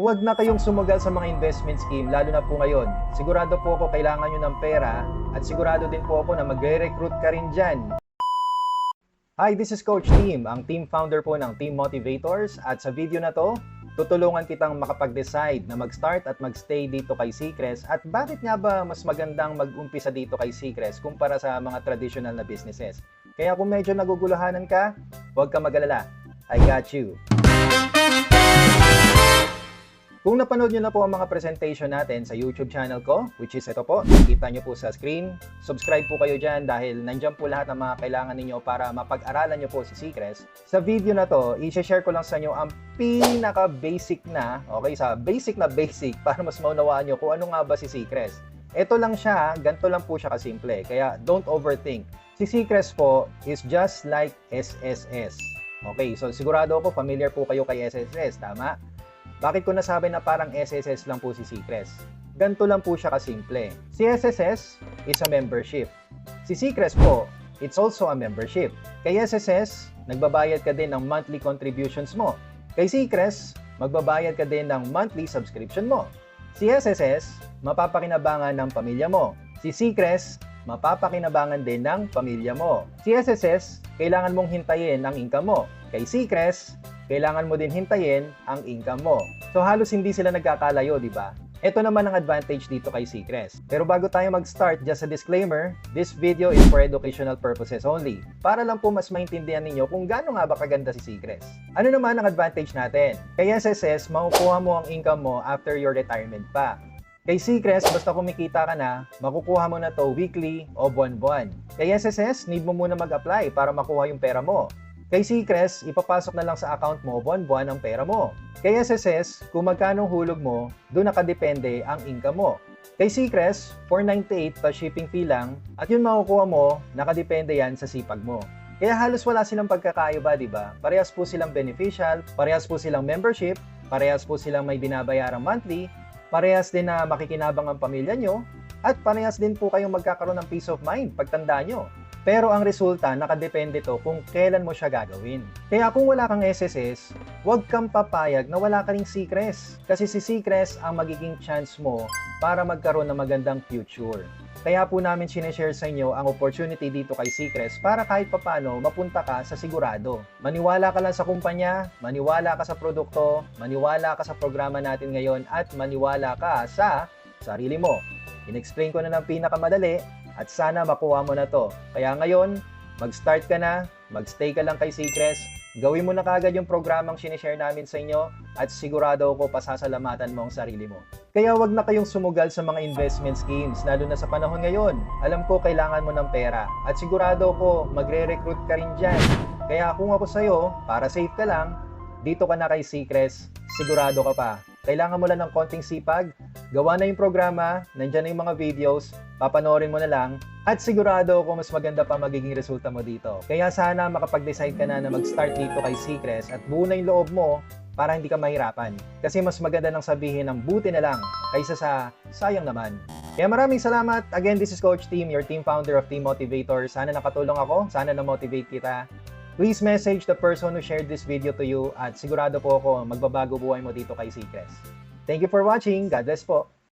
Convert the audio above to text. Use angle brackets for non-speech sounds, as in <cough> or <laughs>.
Huwag na kayong sumugal sa mga investment scheme, lalo na po ngayon. Sigurado po ako kailangan nyo ng pera at sigurado din po ako na magre-recruit ka rin dyan. Hi, this is Coach Team, ang team founder po ng Team Motivators at sa video na to, tutulungan kitang makapag-decide na mag-start at mag-stay dito kay Seacrest at bakit nga ba mas magandang mag-umpisa dito kay Seacrest kumpara sa mga traditional na businesses. Kaya kung medyo nagugulahanan ka, huwag ka mag-alala. I got you. Kung napanood nyo na po ang mga presentation natin sa YouTube channel ko, which is ito po, nakikita nyo po sa screen, subscribe po kayo dyan dahil nandyan po lahat ng mga kailangan ninyo para mapag-aralan nyo po si Seacrest. Sa video na to, i-share ko lang sa inyo ang pinaka-basic na, okay, sa basic na basic <laughs> para mas maunawaan nyo kung ano nga ba si Seacrest. Ito lang siya, ganito lang po siya kasimple, kaya don't overthink. Si Seacrest po is just like SSS. Okay, so sigurado ako familiar po kayo kay SSS, tama? Bakit ko nasabi na parang SSS lang po si Seacrest? Ganito lang po siya kasimple. Si SSS is a membership. Si Seacrest po, it's also a membership. Kay SSS, nagbabayad ka din ng monthly contributions mo. Kay Seacrest, magbabayad ka din ng monthly subscription mo. Si SSS, mapapakinabangan ng pamilya mo. Si Seacrest, mapapakinabangan din ng pamilya mo. Si SSS, kailangan mong hintayin ang income mo. Kay Seacrest, kailangan mo din hintayin ang income mo. So halos hindi sila nagkakalayo, di ba? Ito naman ang advantage dito kay Seacrest. Pero bago tayo mag-start, just a disclaimer, this video is for educational purposes only. Para lang po mas maintindihan ninyo kung gaano nga ba kaganda si Seacrest. Ano naman ang advantage natin? Kay SSS, makukuha mo ang income mo after your retirement pa. Kay Seacrest, basta kumikita ka na, makukuha mo na to weekly o buwan-buwan. Kay SSS, need mo muna mag-apply para makuha yung pera mo. Kay Seacrest, ipapasok na lang sa account mo buwan-buwan ang pera mo. Kay SSS, kung magkano hulog mo, doon nakadepende ang income mo. Kay Seacrest, 498 pa shipping fee lang at yun makukuha mo, nakadepende yan sa sipag mo. Kaya halos wala silang pagkakaiba, di ba? Parehas po silang beneficial, parehas po silang membership, parehas po silang may binabayarang monthly, parehas din na makikinabang ang pamilya nyo, at parehas din po kayong magkakaroon ng peace of mind pagtanda nyo. Pero ang resulta, nakadepende to kung kailan mo siya gagawin. Kaya kung wala kang SSS, huwag kang papayag na wala ka ring Seacrest. Kasi si Seacrest ang magiging chance mo para magkaroon ng magandang future. Kaya po namin sineshare sa inyo ang opportunity dito kay Seacrest para kahit papano mapunta ka sa sigurado. Maniwala ka lang sa kumpanya, maniwala ka sa produkto, maniwala ka sa programa natin ngayon at maniwala ka sa sarili mo. In-explain ko na ng pinakamadali at sana makuha mo na to. Kaya ngayon, mag-start ka na, mag-stay ka lang kay Seacrest, gawin mo na kagad yung programang sinishare namin sa inyo at sigurado ako pasasalamatan mo ang sarili mo. Kaya wag na kayong sumugal sa mga investment schemes, lalo na sa panahon ngayon. Alam ko kailangan mo ng pera at sigurado ako magre-recruit ka rin dyan. Kaya kung ako sa'yo, para safe ka lang, dito ka na kay Seacrest, sigurado ka pa. Kailangan mo lang ng konting sipag, gawa na yung programa, nandyan na yung mga videos, papanoorin mo na lang, at sigurado ako mas maganda pa magiging resulta mo dito. Kaya sana makapag-decide ka na na mag-start dito kay Seacrest at buo na yung loob mo para hindi ka mahirapan. Kasi mas maganda nang sabihin ng buti na lang kaysa sa sayang naman. Kaya maraming salamat. Again, this is Coach Team, your team founder of Team Motivator. Sana nakatulong ako, sana na-motivate kita. Please message the person who shared this video to you at sigurado po ako magbabago buhay mo dito kay Seacrest. Thank you for watching. God bless po.